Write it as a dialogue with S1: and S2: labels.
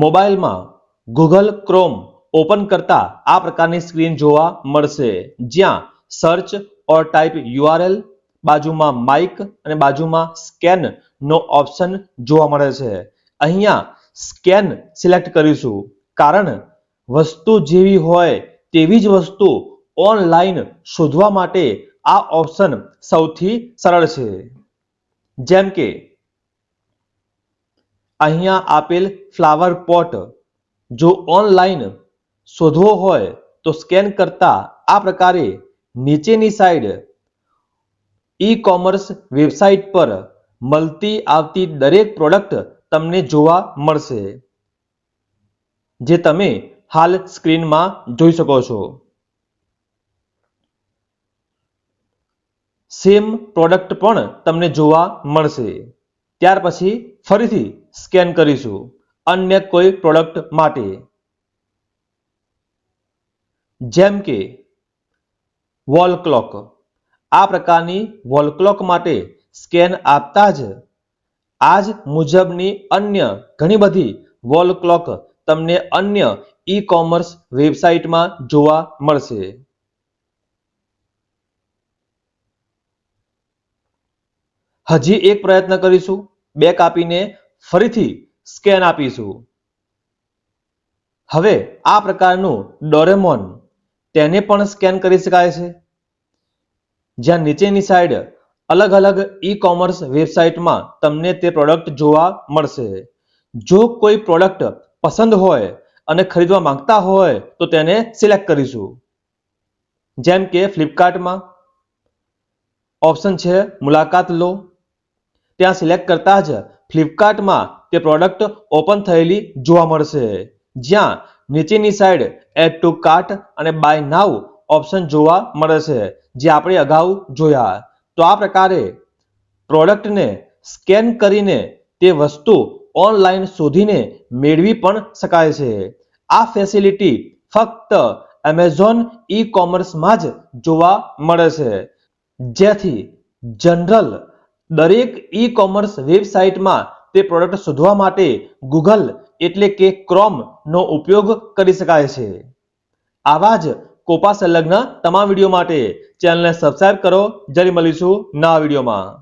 S1: મોબાઈલમાં Google chrome open કરતા આ પ્રકારની સ્ક્રીન જોવા મળશે. જ્યાં સર્ચ ઓર ટાઈપ યુઆરએલ બાજુમાં માઇક અને બાજુમાં સ્કેન નો ઓપ્શન જોવા મળે છે. અહીંયા સ્કેન સિલેક્ટ કરીશું કારણ વસ્તુ જેવી હોય તેવી જ વસ્તુ ઓનલાઈન શોધવા માટે આ ઓપ્શન સૌથી સરળ છે. જેમ કે અહીંયા આપેલ ફ્લાવર પોટ જો ઓનલાઈન શોધવો હોય તો સ્કેન કરતા આ પ્રકારે નીચેની સાઈડ ઈ કોમર્સ વેબસાઇટ પર મળતી આવતી દરેક પ્રોડક્ટ તમને જોવા મળશે, જે તમે હાલ સ્ક્રીનમાં જોઈ શકો છો. સેમ પ્રોડક્ટ પણ તમને જોવા મળશે. ત્યાર પછી ફરીથી સ્કેન કરીશું અન્ય કોઈ પ્રોડક્ટ માટે. જેમ કે વોલ ક્લોક. આ પ્રકારની વોલ ક્લોક માટે સ્કેન આપતા જ આ જ મુજબની અન્ય ઘણી બધી વોલ ક્લોક તમને અન્ય ઈ કોમર્સ વેબસાઇટમાં જોવા મળશે. હજી એક પ્રયત્ન કરીશું. બે કાપીને ફરીથી સ્કેન આપીશું. હવે આ પ્રકારનું ડોરેમોન તેને પણ સ્કેન કરી શકાય છે. જ્યાં નીચેની સાઈડ અલગ અલગ ઈ કોમર્સ વેબસાઇટમાં તમને તે પ્રોડક્ટ જોવા મળશે. જો કોઈ પ્રોડક્ટ પસંદ હોય અને ખરીદવા માંગતા હોય તો તેને સિલેક્ટ કરીશું. જેમ કે ફ્લિપકાર્ટમાં ઓપ્શન છે, મુલાકાત લો. ત્યાં સિલેક્ટ કરતા જ ફ્લિપકાર્ટમાં તે પ્રોડક્ટ ઓપન થયેલી જોવા મળશે. જ્યાં નીચેની સાઈડ એડ ટુ કાર્ટ અને બાય નાવ ઓપ્શન જોવા મળે છે જે આપણે અગાઉ જોયા. તો આ પ્રકારે પ્રોડક્ટને સ્કેન કરીને તે વસ્તુ ઓનલાઈન શોધીને મેળવી પણ શકાય છે. આ ફેસિલિટી ફક્ત એમેઝોન ઈ કોમર્સમાં જ જોવા મળે છે. જેથી જનરલ દરેક ઈ કોમર્સ વેબસાઇટમાં તે પ્રોડક્ટ શોધવા માટે ગૂગલ એટલે કે ક્રોમ નો ઉપયોગ કરી શકાય છે. આવા જ કોપા સંલગ્ન તમામ વીડિયો માટે ચેનલને સબસ્ક્રાઇબ કરો. જરી મળીશું નવા વિડીયોમાં.